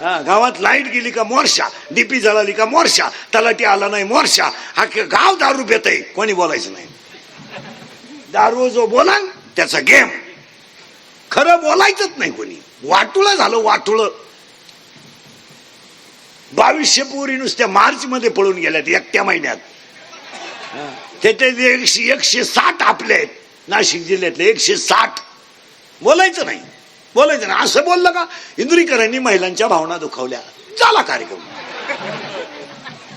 हा, गावात लाइट गेली का मोर्शा डीपी जळाली का मोर्शा तलाटी आला नाही मोर्शा हा गाव दारू पेत आहे कोणी बोलायचं नाही. दारू जो बोला त्याचा गेम खरं बोलायचंच नाही कोणी. वाटुळं झालं वाटुळं. बावीसशे पोरी नुसत्या मार्च मध्ये पळून गेल्यात एकट्या महिन्यात. त्याचे एकशे एकशे साठ आपले आहेत. नाशिक जिल्ह्यातले एकशे साठ. बोलायचं नाही. बोलायचं नाही असं बोललं का? इंदुरीकरांनी महिलांच्या भावना दुखावल्या. झाला कार्यक्रम.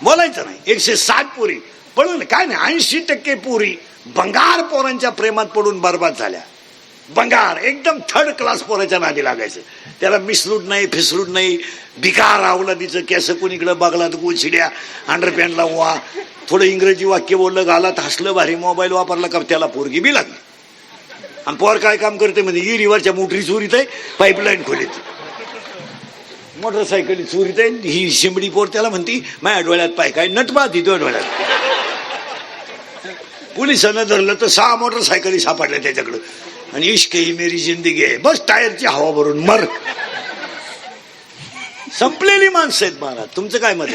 बोलायचं नाही. एकशे साठ पोरी. पळून काय नाही ऐंशी टक्के पोरी. बंगार पोरांच्या प्रेमात पडून बर्बाद झाल्या. बंगार एकदम थर्ड क्लास पोराच्या नादी लागायचं. त्याला मिसलूट नाही फिसलूट नाही. भिकार अवलादीचं केस कुणीकडं बघला तर गुचिड्या अंडरपॅन्टला वा. थोडं इंग्रजी वाक्य बोललं गालात हसलं भारी मोबाईल वापरला का त्याला पोरगी बी लागली. आणि पोर काय काम करते म्हणजे इरीवरच्या मोटरी चोरीत आहे पाईपलाईन खोलीत. मोटरसायकली चोरीत आहे ही शिंबडी पोर त्याला म्हणती माझ्या डोळ्यात पाय काय नटबा ती तुझ्या डोळ्यात? पोलिसांना धरलं तर सहा मोटरसायकली सापडल्या त्याच्याकडं. आणि इश्क ही मेरी जिंदगी आहे बस टायरची हवा भरून मर. संपलेली माणसं आहेत महाराज तुमचं काय मत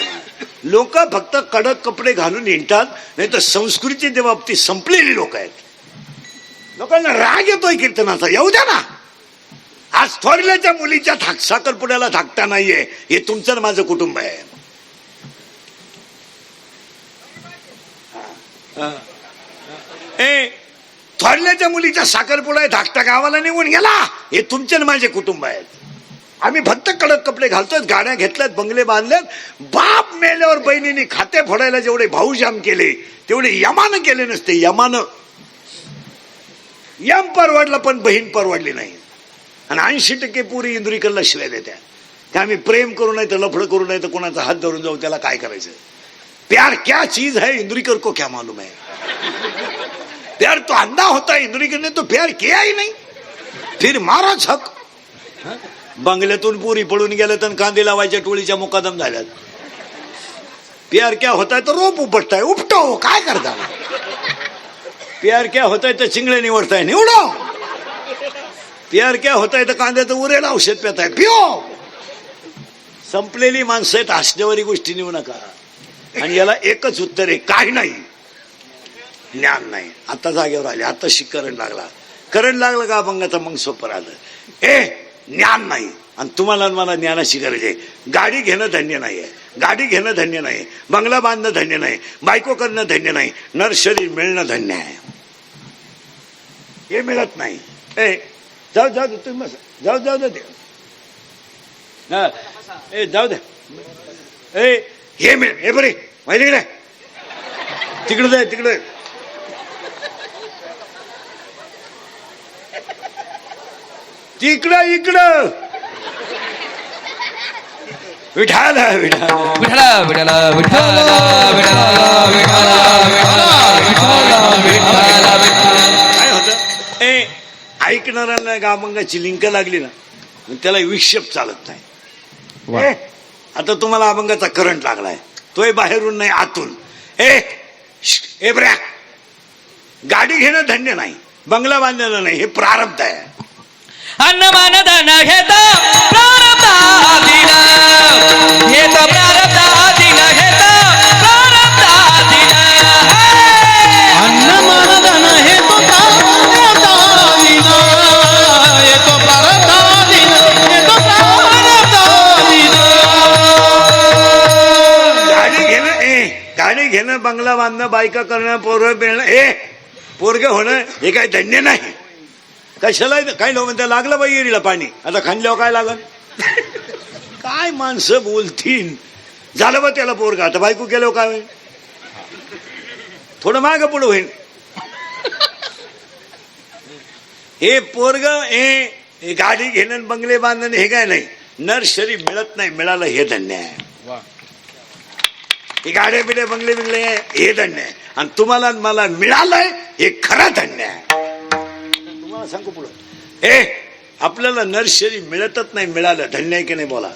लोक फक्त कडक कपडे घालून हिंडतात नाही तर संस्कृतीच्या बाबतीत संपलेली लोक आहेत. लोकांना राग येतोय कीर्तनाचा. येऊ द्या ना. आज थोरल्याच्या मुलीच्या थाक साखरपुड्याला थाकता नाहीये. हे तुमचं माझं कुटुंब आहे. ए थोरल्याच्या मुलीच्या साखरपुडा धाकटा गावाला निघून गेला. हे तुमचे माझे कुटुंब आहेत. आम्ही फक्त कडक कपडे घालतोय गाड्या घेतल्यात बंगले बांधलेत. बाप मेल्यावर बहिणीने खाते फोडायला जेवढे भाऊजाम केले तेवढे यमानं केले नसते यमानं. यम परवडला पण बहीण परवडली नाही. आणि ऐंशी टक्के पुरी इंद्रिकलला शिवाय देत्या. त्या आम्ही प्रेम करू नाही तर लफडं करू नाही तर कोणाचा हात धरून जाऊ त्याला काय करायचं? प्यार क्या चीज है इंद्रिकर को क्या मालूम है? प्यार तो अंधा होता है ने तो प्यार किया ही नाही. फिर मारा झक बंगल्यातून पुरी पळून गेलं तर कांदे लावायच्या टोळीच्या मुकादम झाल्यात. प्यार क्या होताय तर तो रोप उपटताय उपटो काय करता? प्यार क्या होतंय तर चिंगळे निवडताय निवडो प्यार क्या होता तर कांद्याचं उरेल औषध पेताय पिओ संपलेली माणसं आहेत हसण्यावरी गोष्टी नेऊ नका। आणि याला एकच उत्तर आहे काही नाही. ज्ञान नाही. आता जागेवर आले आता शिक करंट लागला. करंट लागलं का अभंगाचा मग सोपं आलं ए ज्ञान नाही. आणि तुम्हाला मला ज्ञानाची गरज आहे. गाडी घेणं धन्य नाही आहे. गाडी घेणं धन्य नाही बंगला बांधणं धन्य नाही बायको करणं धन्य नाही नर्सरी मिळणं धन्य आहे. हे मिळत नाही. ए जाऊ जाऊ दे तुम्ही जाऊ जाऊ दे. हा. ए जाऊ दे. ए हे मिळ हे बरे. माहिती तिकडे जाय तिकडे. तिकडं इकडं. विठाल विठाल. विठला विठला विठला काय होतं? ए ऐकणाऱ्यांना गाभंगाची लिंक लागली ना त्याला विक्षेप चालत नाही. ए, आता तुम्हाला अभंगाचा करंट लागलाय. तोय बाहेरून नाही आतून. ए श, ए ब्र्या. गाडी घेणं धन्य नाही बंगला बांधणं नाही हे प्रारब्ध आहे. अन्न मान धन घेत प्रारब्धाधीन हे हे हे घेणं बंगला बांधणं बायका करणं पोरं मिळणं ए पोरग होणं हे काय धन्य नाही. कशाला काय लोक म्हणतात लागलं बाई येरीला पाणी. आता खांदल्यावर काय लागल? काय माणसं बोलतील? झालं बा त्याला पोरग. आता बायको केल्यावर काय होईल? थोडं माग पुढं होईल. हे पोरग हे गाडी घेणं बंगले बांधणं हे काय नाही. नर शरीर मिळत नाही मिळालं हे धन्य आहे. हे गाड्या बिड्या बंगले बिंगले हे धन्य आहे. आणि तुम्हाला मला मिळालंय हे खरं धन्य आहे. तुम्हाला सांगू पुढं. ए आपल्याला नर्सरी मिळतच नाही मिळालं. धन्य आहे की नाही बोला?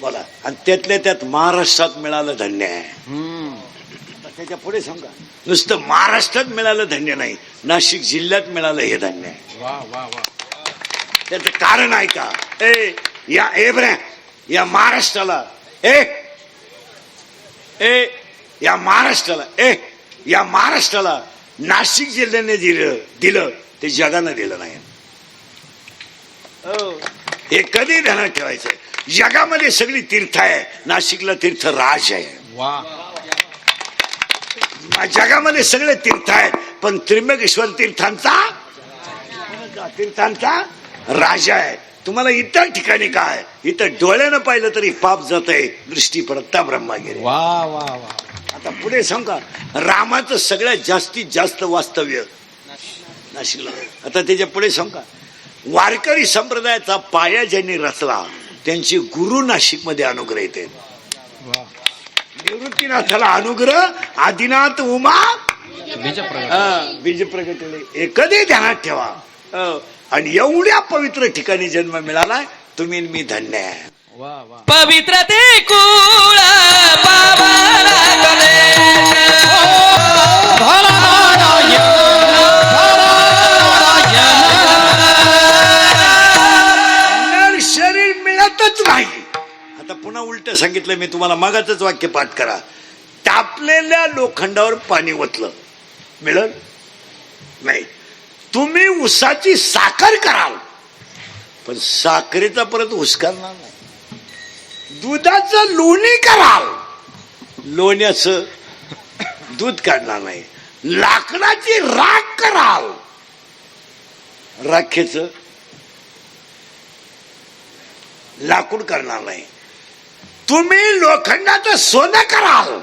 बोला. आणि त्यातल्या त्यात महाराष्ट्रात मिळालं धन्य आहे. त्याच्या पुढे सांगा. नुसतं महाराष्ट्रात मिळालं धन्य नाही नाशिक जिल्ह्यात मिळालं हे धन्य आहे. त्याचं कारण आहे का? ए या ए या महाराष्ट्राला ए ए या महाराष्ट्राला ए या महाराष्ट्राला नाशिक जिल्ह्याने दिलं दिलं ते जगानं दिलं नाही. हो. कधी ध्यानात ठेवायचं जगामध्ये सगळी तीर्थ आहे नाशिकला तीर्थ राज आहे. जगामध्ये सगळे तीर्थ आहेत पण त्र्यंबकेश्वर तीर्थांचा तीर्थांचा राजा आहे. तुम्हाला इतर ठिकाणी काय इथं डोळ्यानं पाहिलं तरी पाप जात आहे दृष्टी पडता ब्रह्मागिरी. वा वा वा. आता पुढे सांग का? रामाचं सगळ्यात जास्तीत जास्त वास्तव्य नाशिकला. आता त्याच्या पुढे सांग का? वारकरी संप्रदायाचा पाया ज्यांनी रचला त्यांचे गुरु नाशिकमध्ये अनुग्रह येते. निवृत्तीनाथाला अनुग्रह आदिनाथ उमा बीज हे कधी ध्यानात ठेवा. हो. आणि एवढ्या पवित्र ठिकाणी जन्म मिळालाय तुम्ही आणि मी धन्य आहे. वा वा. पवित्र ते कुळ पुन्हा उलट सांगितलं मी तुम्हाला मगाच वाक्य पाठ करा. तापलेल्या लोखंडावर पाणी ओतलं. मिळल? नाही. तुम्ही उसाची साखर कराल. पण साखरेचा परत हुसकारणार करणार नाही. दुधाचं लोणी कराल. लोण्याचं दूध काढणार नाही. लाकडाची राख कराल. राखेचं लाकूड करणार नाही. तुम्ही लोखंडाचं सोनं कराल.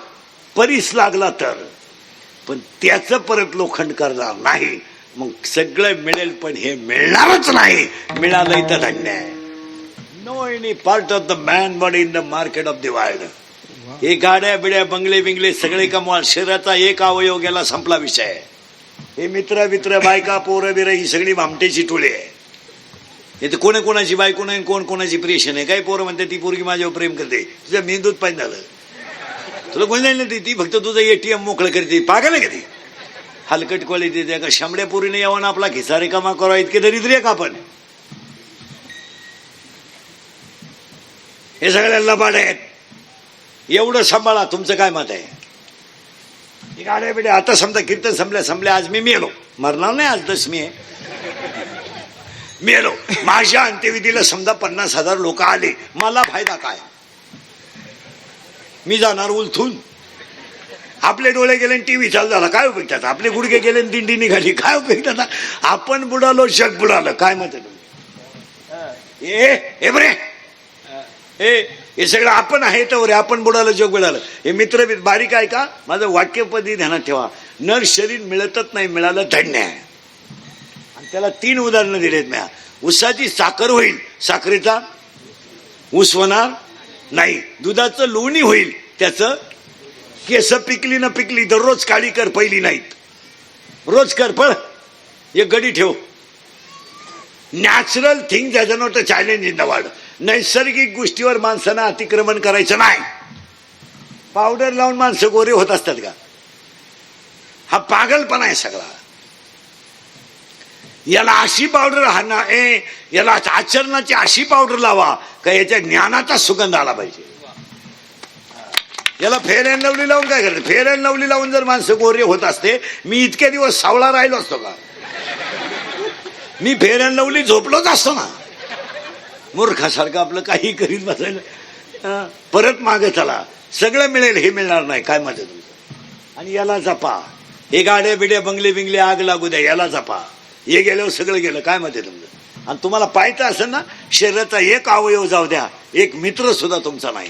परीस लागला तर. पण त्याचं परत लोखंड करणार नाही. मग सगळं मिळेल पण हे मिळणारच नाही. मिळालं तर धन्य आहे. No any part of the man body in the market of the world हे गाड्या बिड्या बंगले बिंगले सगळे कमवाल. शरीराचा एक अवयव गेला संपला विषय. हे मित्र मित्र बायका पोरं बिरं ही सगळी भामटेची टोळी आहे हे तर कोण कोणाची बायको नाही कोण कोणाची प्रेशन आहे काही पोरं म्हणते ती पोरगी माझ्यावर प्रेम करते. तुझ्या मेंदूत पाहिजे झालं. तुला कोणी नाही ना ती फक्त तुझं एटीएम मोकळं करते. पागल आहे का ती? हलकट क्वालिटी त्या का शामड्या पोरीने यावं आपला खिसा रिकामा करावा इतके दरिद्री आहे का आपण? हे सगळ्या लबाड आहेत. एवढं सांभाळा तुमचं काय मत आहे? गाड्या बिड्या आता समजा कीर्तन संपल्या संपल्या आज मी मेलो. मरणार नाही आज दशमी आहे. मेलो. माझ्या अंत्यविधीला समजा पन्नास हजार लोक आले मला फायदा काय? मी जाणार उलथून. आपले डोळे गेले टीव्ही चालू झाला काय उपयोग त्याचा? आपले गुडघे गेले दिंडी निघाली काय उपयोग त्याचा? आपण बुडालो जग बुडालं काय आहे तुमचं? ए बरे. ए हे सगळं आपण आहे तर रे आपण बुडालं जग बुडालं. हे मित्र बारीक आहे का? माझं वाक्यपदी ध्यानात ठेवा. नर शरीर मिळतच नाही मिळालं धन्य आहे. त्याला तीन उदाहरणं दिलेत म्या. उसाची साखर होईल साखरेचा. ऊस होणार नाही. दुधाचं लोणी होईल त्याचं. केस पिकली ना पिकली दररोज काळी कर पहिली नाहीत. रोज कर पण एक गडी ठेव. नॅचरल थिंग त्याचं नव्हतं चॅलेंज इन द वर्ल्ड नैसर्गिक गोष्टीवर माणसांना अतिक्रमण करायचं नाही. पावडर लावून माणसं गोरे होत असतात का? हा पागलपणा आहे सगळा. याला अशी पावडर हाना ए याला आचरणाची अशी पावडर लावा का याच्या ज्ञानाचा सुगंध आला पाहिजे. याला फेर अँड लवली लावून काय करायचं फेर अँड लवली लावून जर माणसं गोरे होत असते मी इतके दिवस सावळा राहिलो असतो का? मी फेर अँड लवली झोपलोच असतो ना? मूर्खासारखं आपलं काही करीत बसायला. परत मागे चला. सगळं मिळेल हे मिळणार नाही. काय माझं तुमचं? आणि याला जपा. हे गाड्या बिड्या बंगले बिंगले आग लागू द्या याला जपा. हे गेल्यावर सगळं गेलं. काय मत आहे तुमचं? आणि तुम्हाला पाहायचं असेल ना शरीराचा एक अवयव जाऊ द्या. एक मित्र सुद्धा तुमचा नाही.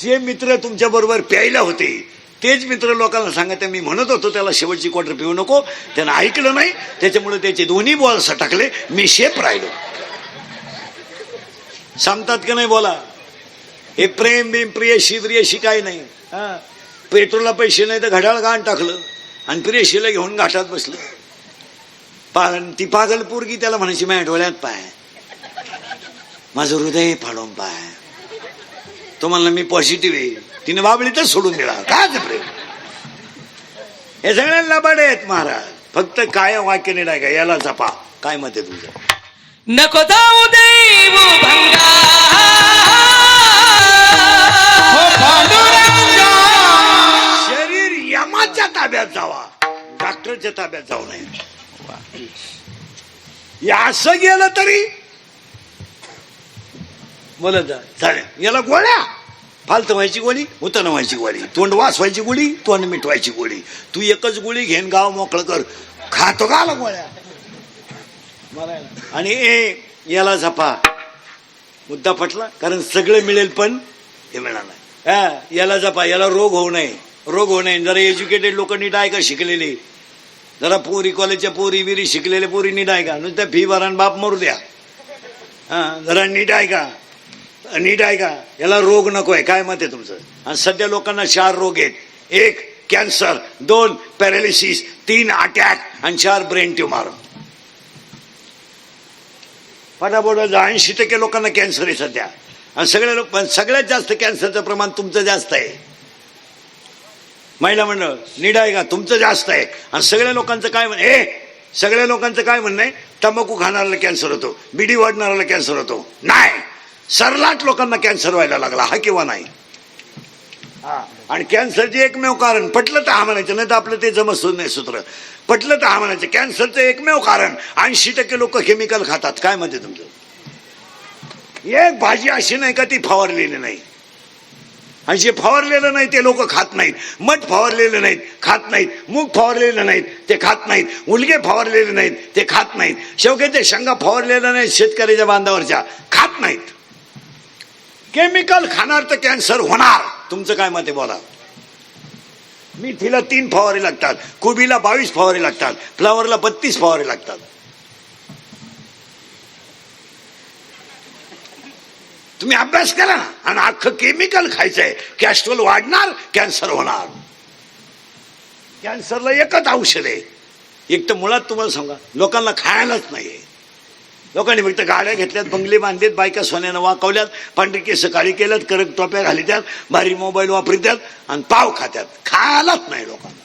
जे मित्र तुमच्या बरोबर प्यायला होते तेच मित्र लोकांना सांगत मी म्हणत होतो त्याला शेवटची क्वार्टर पिऊ नको. त्यानं ऐकलं नाही. त्याच्यामुळे त्याचे दोन्ही बॉल सटकले. मी शेप राहिलो. सांगतात का नाही बोला? हे प्रेम बिम प्रियशी शिप्रिय शिकाय नाही. हा. पेट्रोलला पैसे नाही तर घड्याळ गाण टाकलं. आणि प्रियशीला घेऊन घाटात बसले. पा ती पागल पोरगी त्याला म्हणायची माझ्या डोळ्यात पाय माझं हृदय फाडून पाय तो म्हणला मी पॉझिटिव्ह आहे. तिने बाबळीतच सोडून दिला. काय प्रेम? हे सगळ्यांना बडे आहेत महाराज. फक्त काय वाक्य नाही का याला जपा. काय मत आहे तुमचं नको जाऊ देऊ भंगा ताब्यात जावा. डॉक्टरच्या ताब्यात जाऊ नये. या असं गेलं तरी बोलत जा याला गोळ्या. फालत व्हायची गोळी उतन व्हायची गोळी तोंड वास व्हायची गोळी तोंड मिठवायची गोळी. तू एकच गोळी घेन गाव मोकळं कर. खातो का आला गोळ्या. आणि ए याला झपा मुद्दा पटला? कारण सगळं मिळेल पण हे मिळणार नाही. हा, याला जपा. याला रोग होऊ नये. रोग होऊ नये जरा एज्युकेटेड लोक नीट आहे का शिकलेले? जरा पोरी कॉलेजच्या पोरी बिरी शिकलेले पोरी नीट आहे का? नुसत्या फी भरान बाप मरू द्या. हां जरा नीट आहे का? नीट आहे का? याला रोग नको आहे. काय मत आहे तुमचं? आणि सध्या लोकांना चार रोग आहेत. एक कॅन्सर. दोन पॅरालिसिस. तीन अटॅक. आणि चार ब्रेन ट्युमार. फटाफट ऐंशी टक्के लोकांना कॅन्सर आहे सध्या. आणि सगळ्या लोक पण सगळ्यात जास्त कॅन्सरचं प्रमाण तुमचं जास्त आहे. महिला मंडळ नीट आहे का? तुमचं जास्त आहे. आणि सगळ्या लोकांचं काय म्हण हे सगळ्या लोकांचं काय म्हणणं आहे? तंबाखू खाणाऱ्याला कॅन्सर होतो. बिडी वाढणाऱ्याला कॅन्सर होतो. नाही! सरलाट लोकांना कॅन्सर व्हायला लागला. हा किंवा नाही? हा. आणि कॅन्सरचे एकमेव कारण पटलं तर हा म्हणायचं नाही तर आपलं ते जमत नाही सूत्र. पटलं तर हा म्हणायचं कॅन्सरचं एकमेव कारण ऐंशी टक्के लोक केमिकल खातात. काय म्हणते तुमचं? एक भाजी अशी नाही का ती फवारलेली नाही? आणि जे फवारलेलं नाही ते लोक खात नाहीत. मठ फवारलेलं नाहीत खात नाहीत. मूग फवारलेलं नाहीत ते खात नाहीत. उलगे फवारलेले नाहीत ते खात नाहीत. शेवगे शेंगा फवारलेल्या नाहीत शेतकऱ्याच्या बांधावरच्या. खात नाहीत. केमिकल खाणार तर कॅन्सर होणार. तुमचं काय मत आहे बोला. मिथीला तीन फवारे लागतात कोबीला बावीस फवारे लागतात फ्लावरला बत्तीस फवारे लागतात. तुम्ही अभ्यास करा ना आणि अख्खं केमिकल खायचंय. कॅस्ट्रोल वाढणार कॅन्सर होणार. कॅन्सरला एकच औषध आहे. एक तर मुळात तुम्हाला सांगा लोकांना खायलाच नाही लोकांनी फक्त गाड्या घेतल्यात बंगले बांधलेत बायका सोन्यानं वाकवल्यात पांढरी केस काळी केल्यात करक टोप्या घालित्यात भारी मोबाईल वापरित्यात आणि पाव खात्यात. खायलाच नाही लोकांना.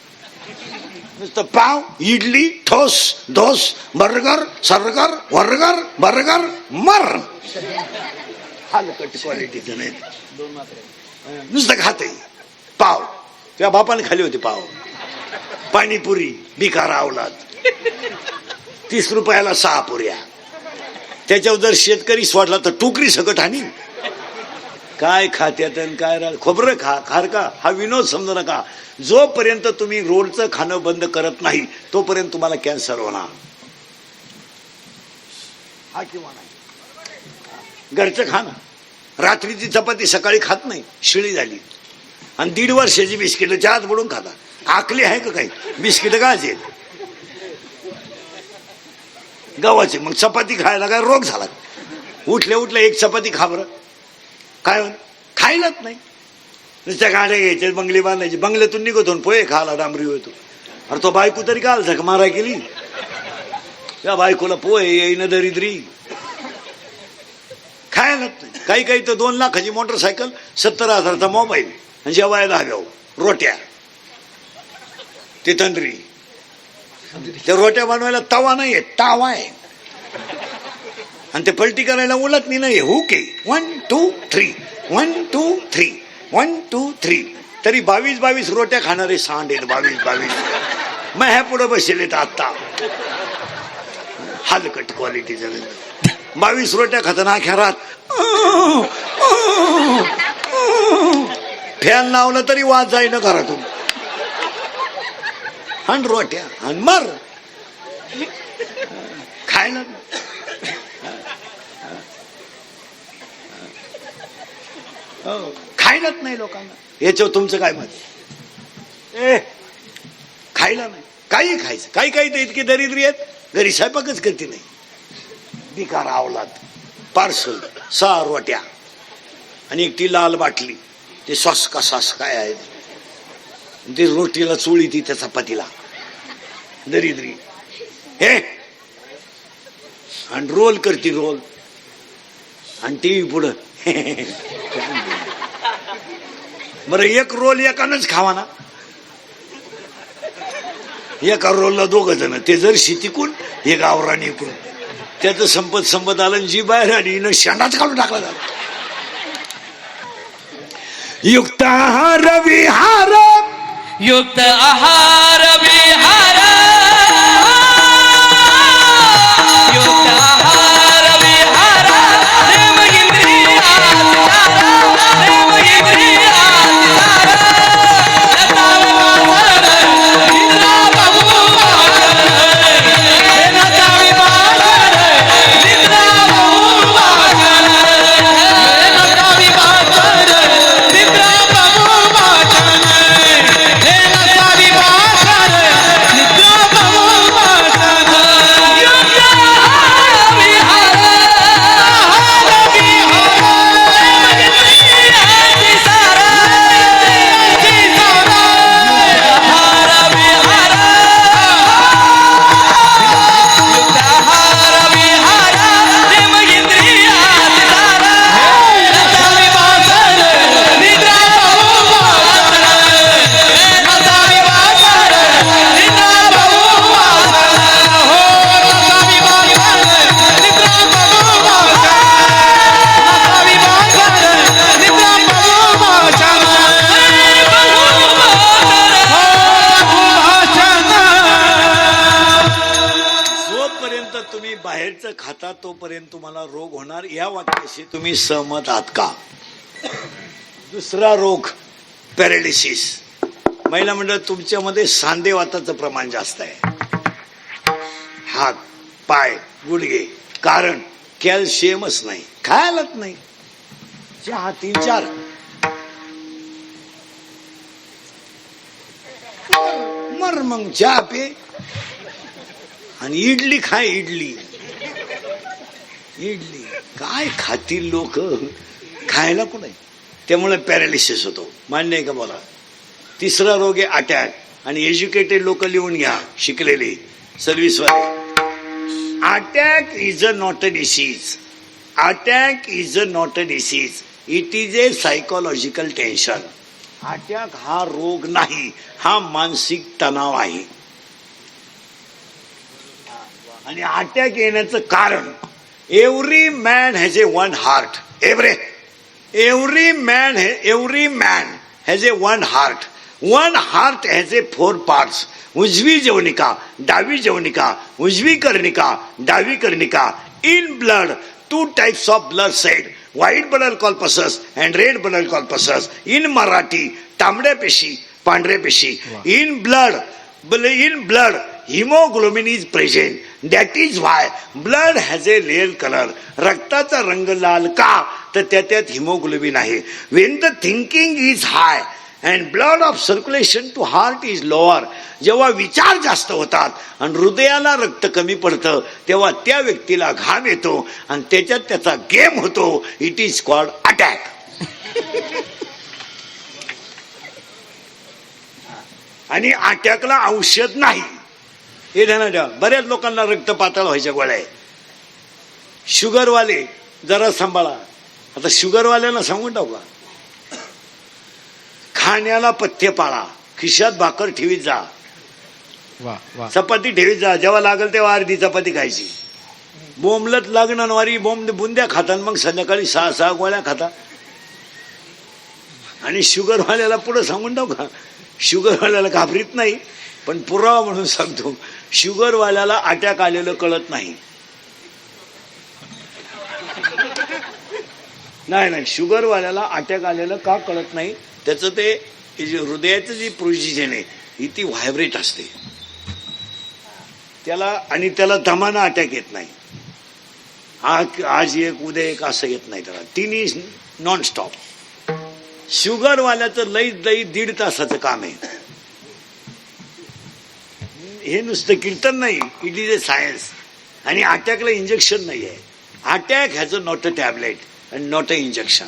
नुसतं पाव इडली ठोस धोस बर्गर सरगर वर्गर बर्गर मर. हलकट क्वालिटीचं नाही. नुसतं खाते पाव. त्या बापाने खाली होते पाव. पाणीपुरी बिकारा अवलाद तीस रुपयाला सहा पुऱ्या. त्याच्यावर जर शेतकरी सोडला तर टोकरी सकट आणि काय खात्यात काय खोबरं खा खार का? हा विनोद समजू नका. जोपर्यंत तुम्ही रोडचं खाणं बंद करत नाही तोपर्यंत तुम्हाला कॅन्सर होणार. हा किंवा नाही? घरचं खाणं. रात्रीची चपाती सकाळी खात नाही शिळी झाली. आणि दीड वर्षाची बिस्किटं चहात बुडून खाता आकली आहे का काही? बिस्किटं कायचे गव्हाचे. मग चपाती खायला काय रोग झाला? उठल्या उठल्या एक चपाती खा बरं. काय खायलाच नाही. नुसत्या गाड्या घ्यायच्या बंगले बांधायचे. बंगल्यातून निघतो आणि पोहे खाला डांबरी होतो. अरे तो बायको तरी काल झक मारा केली त्या बायकोला पोहे येईन दरिद्री. खायलाच नाही. काही काही तर दोन लाखाची मोटरसायकल सत्तर हजारचा मोबाईल आणि जेवायला हव्या हो, रोट्या. ते तंद्री. त्या रोट्या बनवायला तवा नाहीये तावा आहे. आणि ते पलटी करायला उलट मी नाही हुक आहे. One two three one two three one two three तरी बावीस बावीस रोट्या खाणारे सांड आहेत बावीस बावीस. मग ह्या पुढं बसेल आत्ता हालकट क्वालिटीचं बावीस रोट्या खाताना अख्या रात फॅन लावलं तरी वाज जाईना घरातून. आणि रोट्या आणि मर. खायला. खायलाच नाही लोकांना. याच्यावर तुमचं काय मत? ए. खायला नाही. काही खायचं. काही काही तर इतके दरिद्री आहेत. घरी स्वयंपाकच करते नाही. भिकार आवलात. पार्सल सहा रोट्या. आणि एक ती लाल बाटली. ते सॉसका सॉसका सॉस काय आहे. ते रोटीला चोळी ती त्या चपातीला. दरिद्री. हे? आणि रोल करते रोल. आणि टीव्ही पुढं. बरं एक रोल एकानंच खावा ना. एका रोलला दोघ जण. ते जर शेतीकून हे गावरान कोण त्याचं संपत संपत आलं जी बाहेर आली. न शेंडाच काढून टाकला झाला युक्ताहार विहार. युक्त आहार विहार. तुम्ही सहमत आहात का दुसरा रोग पॅरालिसिस महिला मंडळ तुमच्यामध्ये सांधेवाताचं प्रमाण जास्त आहे. हात पाय गुडघे कारण कॅल्शियमच नाही खायलाच नाही. चहा तीन चार. मर मग चहा पे. आणि इडली खाय इडली. इडली. काय खातील लोक? खायला कुठे त्यामुळे पॅरालिसिस होतो. मान्य आहे का बोला? तिसरा रोग आहे अटॅक. आणि एज्युकेटेड लोक लिहून घ्या शिकलेले. सर्व्हिसवाले attack is a not a disease. Attack is a not a disease. It is a psychological tension. Attack हा रोग नाही हा मानसिक तणाव आहे. आणि अटॅक येण्याचं कारण every man has a one heart every every man every man has a one heart one heart has a four parts उजवी जवनिका डावी जवनिका उजवी कर्णिका डावी कर्णिका in blood two types of blood said white blood corpuscles and red blood corpuscles in Marathi तांबड्या पेशी पांढऱ्या पेशी in blood in blood haemoglobin is present that is why blood has a layer colour रक्ताचा रंग लाल का तर त्याच्यात हिमोग्लोबिन आहे when the thinking is high and blood of circulation to heart is lower जेव्हा विचार जास्त होतात आणि हृदयाला रक्त कमी पडतं तेव्हा त्या व्यक्तीला घाम येतो आणि त्याच्यात त्याचा गेम होतो. इट इज कॉल्ड अटॅक आणि अटॅकला औषध नाही. हे ध्यानात ठेवा बऱ्याच लोकांना रक्त पातळ व्हायच्या गोळ्या आहे शुगरवाले जरा सांभाळा. आता शुगरवाल्यांना सांगून टाकू खाण्याला पथ्य पाळा. खिशात भाकर ठेवीत जा. वा वा. चपाती ठेवीत जा. जेव्हा लागेल तेव्हा अर्धी चपाती खायची. बोंबलत लागणार वारी बोंब बुंद्या खातात मग संध्याकाळी सहा सहा गोळ्या खाता. आणि शुगरवाल्याला पुढं सांगून टाकू का? शुगरवाल्याला घाबरीत नाही पण पुरावा म्हणून सांगतो. शुगरवाल्याला अटॅक आलेलं कळत नाही. नाही नाही शुगरवाल्याला अटॅक आलेलं का कळत नाही? त्याचं ते जे हृदयाचं जी प्रोजिजन आहे ही ती व्हायब्रेट असते. त्याला आणि त्याला दमानं अटॅक येत नाही. आज आज एक उद्या एक असं येत नाही त्याला. तिन्ही नॉन स्टॉप शुगरवाल्याचं लई लई दीड तासाचं काम आहे. हे नुसतं कीर्तन नाही. इट इज अ सायन्स आणि अटॅकला इंजेक्शन नाही आहे attack has a not a tablet and not a injection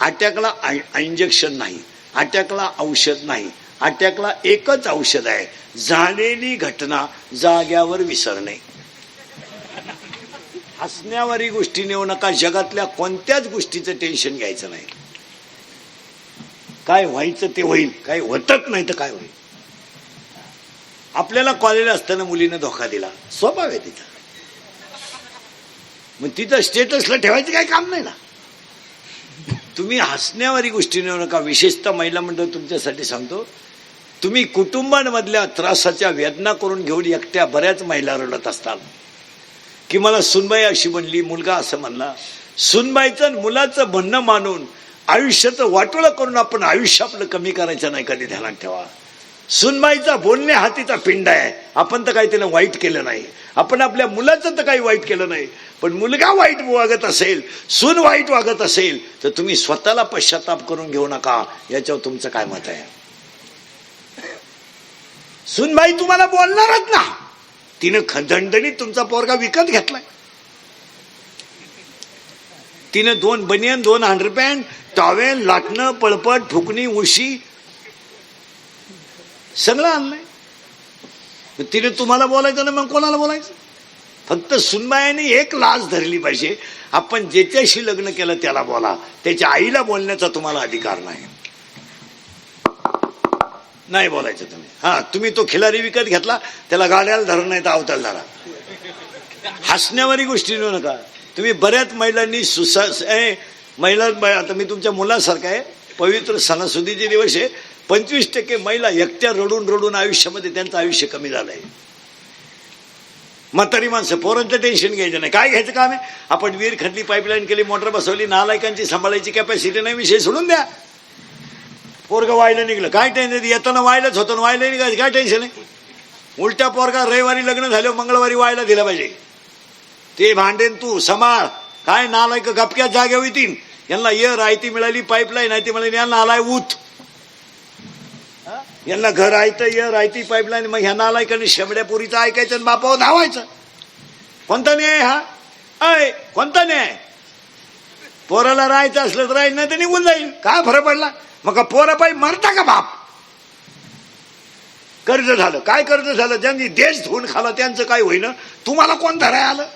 अटॅकला injection नाही. अटॅकला औषध नाही. अटॅकला एकच औषध आहे. झालेली घटना जाग्यावर विसरणे. हसण्यावारी गोष्टी नेऊ नका. जगातल्या कोणत्याच गोष्टीचं टेन्शन घ्यायचं नाही. काय व्हायचं ते होईल. काय होतच नाही तर काय होईल? आपल्याला कॉलेज असताना मुलीनं धोका दिला. स्वभाव आहे तिचा. मग तिथं स्टेटसला ठेवायचं काही काम नाही ना. तुम्ही हसण्यावारी गोष्टी नेऊ नका. विशेषतः महिला मंडळ तुमच्यासाठी सांगतो. तुम्ही कुटुंबांमधल्या त्रासाच्या वेदना करून घेऊन एकट्या बऱ्याच महिला रडत असतात. की मला सुनबाई अशी म्हणली मुलगा असं म्हणला सुनबाईचं आणि मुलाचं म्हणणं मानून आयुष्याचं वाटोळं करून आपण आयुष्य आपलं कमी करायचं नाही कधी ध्यानात ठेवा. सुनबाईचा बोलणे हातीचा पिंड आहे. आपण तर काही तिला वाईट केलं नाही. आपण आपल्या मुलाचं तर काही वाईट केलं नाही. पण मुलगा वाईट वागत असेल सून वाईट वागत असेल तर तुम्ही स्वतःला पश्चाताप करून घेऊ नका. याच्यावर तुमचं काय मत आहे? सुनबाई तुम्हाला बोलणारच ना. तिनं खंदणदणीत तुमचा पोरगा विकत घेतलाय. तिनं दोन बनियन दोन हंड्रेड पॅन्ट टॉवेल लाटणं पळपट फुकणी उशी सगळं आणलंय. तिने तुम्हाला बोलायचं ना मग कोणाला बोलायचं? फक्त सुनबायाने एक लाज धरली पाहिजे. आपण ज्याच्याशी लग्न केलं त्याला बोला. त्याच्या आईला बोलण्याचा तुम्हाला अधिकार नाही. नाही बोलायचं तुम्ही. हा तुम्ही तो खिलारी विकत घेतला त्याला गाड्याला धरण नाही तर अवताल धरा. हसण्यावारी गोष्टी नेऊ नका. तुम्ही बऱ्याच महिलांनी सुसा ए, महिला आता मी तुमच्या मुलासारखा आहे. पवित्र सणासुदीचे दिवस आहे. पंचवीस टक्के महिला एकट्या रडून रडून आयुष्यामध्ये त्यांचं आयुष्य कमी झालंय. म्हातारी माणसं पोरांचं टेन्शन घ्यायचं नाही. काय घ्यायचं काम आहे? आपण विहीर खटली पाईपलाईन केली मोटर बसवली नालायकांची सांभाळायची कॅपॅसिटी नाही विषय सोडून द्या. पोरगं व्हायला निघलं काय टेन्शन येताना व्हायलाच होतं व्हायला निघायचं काय टेन्शन आहे? उलट्या पोरगा रविवारी लग्न झालं मंगळवारी व्हायला दिलं पाहिजे. ते भांडेन तू समाळ काय नालायक गपक्यात जाग्या होतीन यांना ये रायती मिळाली पाईपलाईन आहे ती मिळाली यांना आलाय ऊत यांना घर आहे ये रायती पाईपलाईन मग ह्या आलाय शेमड्यापुरीचं ऐकायचं आणि बापावर धावायचं. कोणता न्याय हा? अय कोणता न्याय? पोराला राहायचं असलं तर राहील नाही तर निघून जाईल. काय फरक पडला? मग का पोरा पायी मरता का बाप? कर्ज झालं. काय कर्ज झालं? ज्यांनी देश धुवून खाला त्यांचं काय होईना? तुम्हाला कोण धराय आलं?